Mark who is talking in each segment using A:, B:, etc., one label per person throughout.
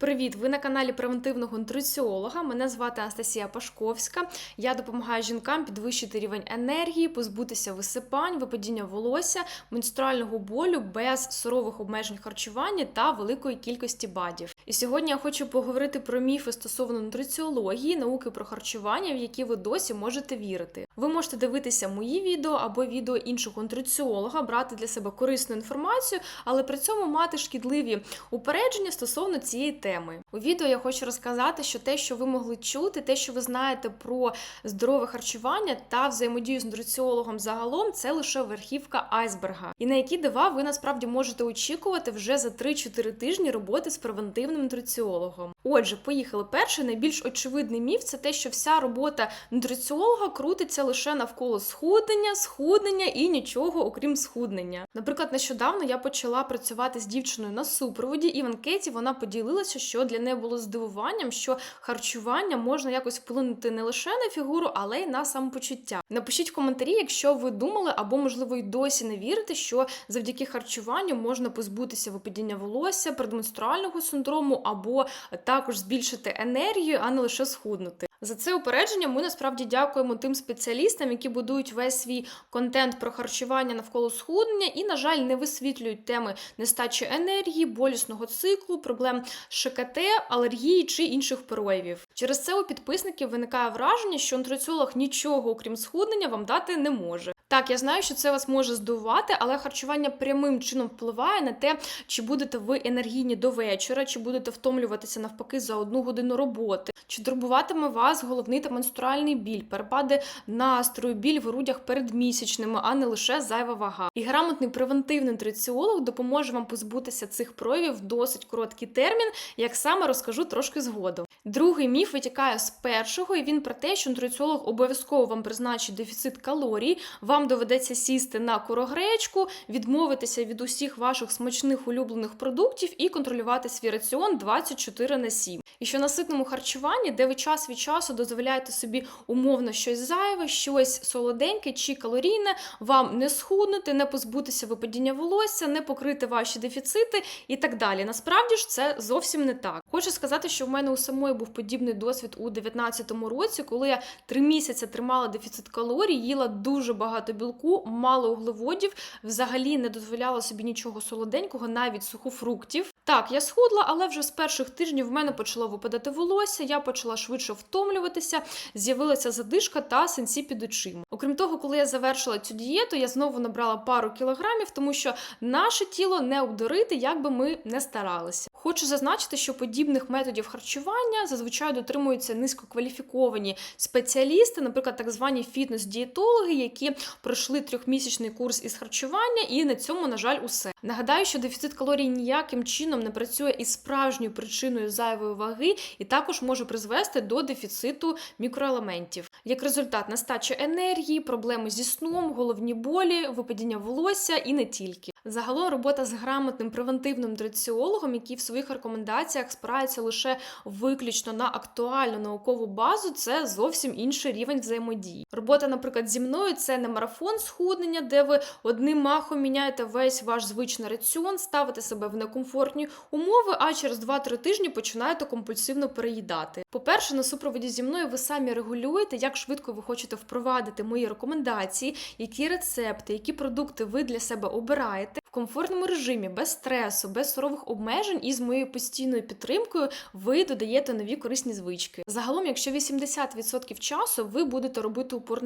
A: Привіт! Ви на каналі превентивного нутриціолога. Мене звати Анастасія Пашковська. Я допомагаю жінкам підвищити рівень енергії, позбутися висипань, випадіння волосся, менструального болю без сурових обмежень харчування та великої кількості бадів. І сьогодні я хочу поговорити про міфи стосовно нутриціології, науки про харчування, в які ви досі можете вірити. Ви можете дивитися мої відео або відео іншого нутриціолога, брати для себе корисну інформацію, але при цьому мати шкідливі упередження стосовно цієї теми. У відео я хочу розказати, що те, що ви могли чути, те, що ви знаєте про здорове харчування та взаємодію з нутриціологом загалом, це лише верхівка айсберга. І на які дива ви насправді можете очікувати вже за 3-4 тижні роботи з превентивним нутриціологом. Отже, поїхали. Перший найбільш очевидний міф це те, що вся робота нутриціолога крутиться лише навколо схуднення, схуднення і нічого окрім схуднення. Наприклад, нещодавно я почала працювати з дівчиною на супроводі, і в анкеті вона поділилася, що для неї було здивуванням, що харчування можна якось вплинути не лише на фігуру, але й на самопочуття. Напишіть в коментарі, якщо ви думали або, можливо, й досі не вірите, що завдяки харчуванню можна позбутися випадіння волосся, предменструального синдрому, або також збільшити енергію, а не лише схуднути. За це упередження ми насправді дякуємо тим спеціалістам, які будують весь свій контент про харчування навколо схуднення і, на жаль, не висвітлюють теми нестачі енергії, болісного циклу, проблем ШКТ, алергії чи інших проявів. Через це у підписників виникає враження, що нутриціолог нічого, окрім схуднення, вам дати не може. Так, я знаю, що це вас може здивувати, але харчування прямим чином впливає на те, чи будете ви енергійні до вечора, чи будете втомлюватися навпаки за одну годину роботи, чи турбуватиме вас головний та менструальний біль, перепади настрою, біль в грудях перед місячними, а не лише зайва вага. І грамотний превентивний нутриціолог допоможе вам позбутися цих проявів в досить короткий термін, як саме розкажу трошки згодом. Другий міф витікає з першого, і він про те, що нутриціолог обов'язково вам призначить дефіцит калорій. Вам доведеться сісти на курогречку, відмовитися від усіх ваших смачних улюблених продуктів і контролювати свій раціон 24 на 7. І що на ситному харчуванні, де ви час від часу дозволяєте собі умовно щось зайве, щось солоденьке чи калорійне, вам не схуднути, не позбутися випадіння волосся, не покрити ваші дефіцити і так далі. Насправді ж це зовсім не так. Хочу сказати, що в мене у самої був подібний досвід у 2019 році, коли я три місяці тримала дефіцит калорій, їла дуже багато білку, мало углеводів, взагалі не дозволяла собі нічого солоденького, навіть сухофруктів. Так, я схудла, але вже з перших тижнів в мене почало випадати волосся, я почала швидше втомлюватися, з'явилася задишка та синці під очима. Окрім того, коли я завершила цю дієту, я знову набрала пару кілограмів, тому що наше тіло не обдурити, як би ми не старалися. Хочу зазначити, що подібних методів харчування зазвичай дотримуються низькокваліфіковані спеціалісти, наприклад, так звані фітнес-дієтологи, які пройшли трьохмісячний курс із харчування, і на цьому, на жаль, усе. Нагадаю, що дефіцит калорій ніяким чином не працює із справжньою причиною зайвої ваги, і також може призвести до дефіциту мікроелементів. Як результат, нестача енергії, проблеми зі сном, головні болі, випадіння волосся і не тільки. Загалом робота з грамотним превентивним нутриціологом, який в своїх рекомендаціях спирається лише виключно на актуальну наукову базу, це зовсім інший рівень взаємодії. Робота, наприклад, зі мною це не марафон схуднення, де ви одним махом міняєте весь ваш звичний раціон, ставите себе в некомфортні умови, а через 2-3 тижні починаєте компульсивно переїдати. По-перше, на супроводі зі мною ви самі регулюєте, як швидко ви хочете впровадити мої рекомендації, які рецепти, які продукти ви для себе обираєте. В комфортному режимі, без стресу, без сурових обмежень і з моєю постійною підтримкою ви додаєте нові корисні звички. Загалом, якщо 80% часу ви будете робити упор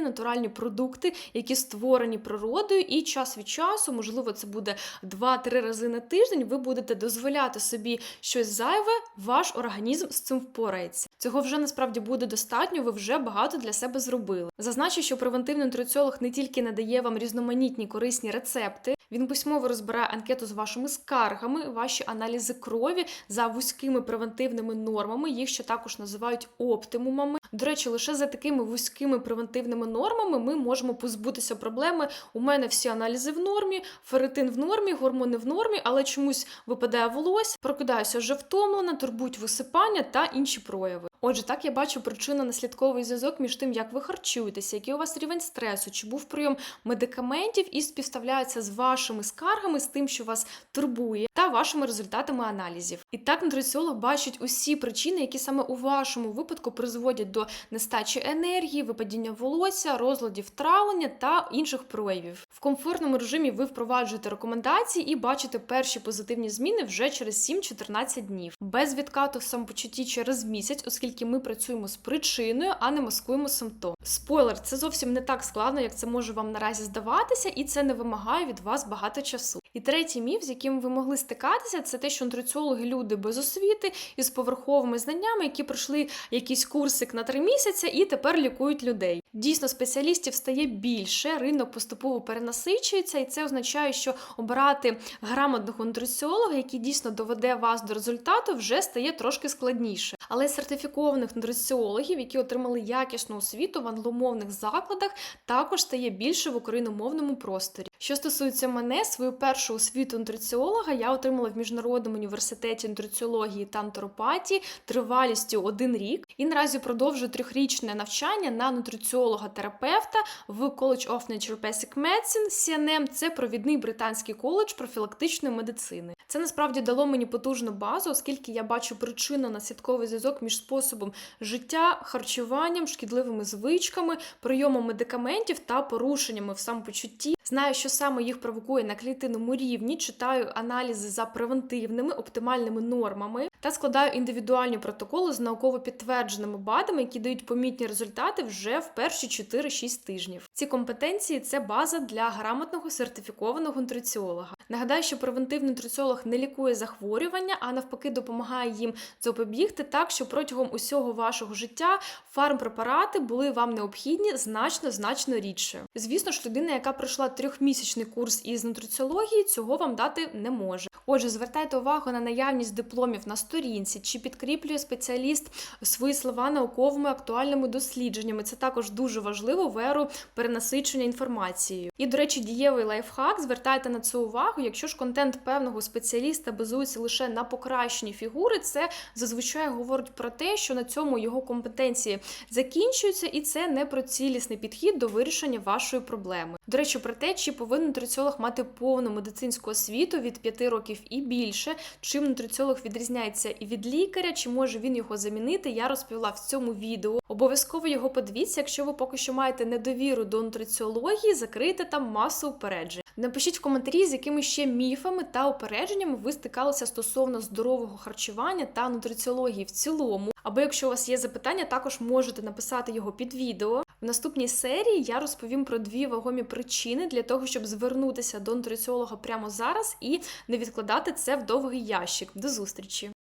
A: натуральні продукти, які створені природою, і час від часу, можливо, це буде 2-3 рази на тиждень, ви будете дозволяти собі щось зайве, ваш організм з цим впорається. Цього вже насправді буде достатньо, ви вже багато для себе зробили. Зазначу, що превентивний нутриціолог не тільки надає вам різноманітні корисні рецепти. Він письмово розбирає анкету з вашими скаргами, ваші аналізи крові за вузькими превентивними нормами. Їх ще також називають оптимумами. До речі, лише за такими вузькими превентивними нормами ми можемо позбутися проблеми. У мене всі аналізи в нормі, ферритин в нормі, гормони в нормі, але чомусь випадає волосся, прокидаюся вже втомлена, турбують висипання та інші прояви. Отже, так я бачу причинно-наслідковий зв'язок між тим, як ви харчуєтеся, який у вас рівень стресу, чи був прийом медикаментів і співставляється з вашими скаргами, з тим, що вас турбує, та вашими результатами аналізів. І так нутриціолог бачить усі причини, які саме у вашому випадку призводять до нестачі енергії, випадіння волосся, розладів травлення та інших проявів. В комфортному режимі ви впроваджуєте рекомендації і бачите перші позитивні зміни вже через 7-14 днів, без відкату в самопочутті через місяць, оскільки ми працюємо з причиною, а не маскуємо симптом. Спойлер, це зовсім не так складно, як це може вам наразі здаватися, і це не вимагає від вас багато часу. І третій міф, з яким ви могли стикатися, це те, що нутриціологи люди без освіти із поверховими знаннями, які пройшли якийсь курсик на три місяці і тепер лікують людей. Дійсно, спеціалістів стає більше, ринок поступово перенасичується, і це означає, що обирати грамотного нутриціолога, який дійсно доведе вас до результату, вже стає трошки складніше. Але сертифікованих нутриціологів, які отримали якісну освіту в англомовних закладах, також стає більше в україномовному просторі. Що стосується мене, свою першу освіту нутриціолога я отримала в міжнародному університеті нутриціології та антропатії тривалістю один рік і наразі продовжую трьохрічне навчання на нутриціолога-терапевта в College of Naturopathic Medicine, CNM – це провідний британський коледж профілактичної медицини. Це насправді дало мені потужну базу, оскільки я бачу причинно-наслідковий зв'язок між способом життя, харчуванням, шкідливими звичками, прийомом медикаментів та порушеннями в самопочутті. Знаю, що саме їх провокує на клітинному рівні, читаю аналізи за превентивними оптимальними нормами та складаю індивідуальні протоколи з науково підтвердженими БАДами, які дають помітні результати вже в перші 4-6 тижнів. Ці компетенції це база для грамотного сертифікованого нутриціолога. Нагадаю, що превентивний нутриціолог не лікує захворювання, а навпаки допомагає їм запобігти так, що протягом усього вашого життя фармпрепарати були вам необхідні значно значно рідше. Звісно ж, людина, яка пройшла трьохмісячний курс із нутриціології, цього вам дати не може. Отже, звертайте увагу на наявність дипломів на сторінці, чи підкріплює спеціаліст свої слова науковими актуальними дослідженнями. Це також дуже важливо в еру перенасичення інформацією. І, до речі, дієвий лайфхак. Звертайте на це увагу. Якщо ж контент певного спеціаліста базується лише на покращенні фігури, це зазвичай говорить про те, що на цьому його компетенції закінчуються, і це не про цілісний підхід до вирішення вашої проблеми. До речі, про те, чи повинен нутриціолог мати повну медицинську освіту від 5 років і більше, чим нутриціолог відрізняється і від лікаря, чи може він його замінити, я розповіла в цьому відео. Обов'язково його подивіться, якщо ви поки що маєте недовіру до нутриціології, закрийте там масу упереджень. Напишіть в коментарі, з якими ще міфами та упередженнями ви стикалися стосовно здорового харчування та нутриціології в цілому. Або якщо у вас є запитання, також можете написати його під відео. В наступній серії я розповім про дві вагомі причини для того, щоб звернутися до нутриціолога прямо зараз і не відкладати це в довгий ящик. До зустрічі!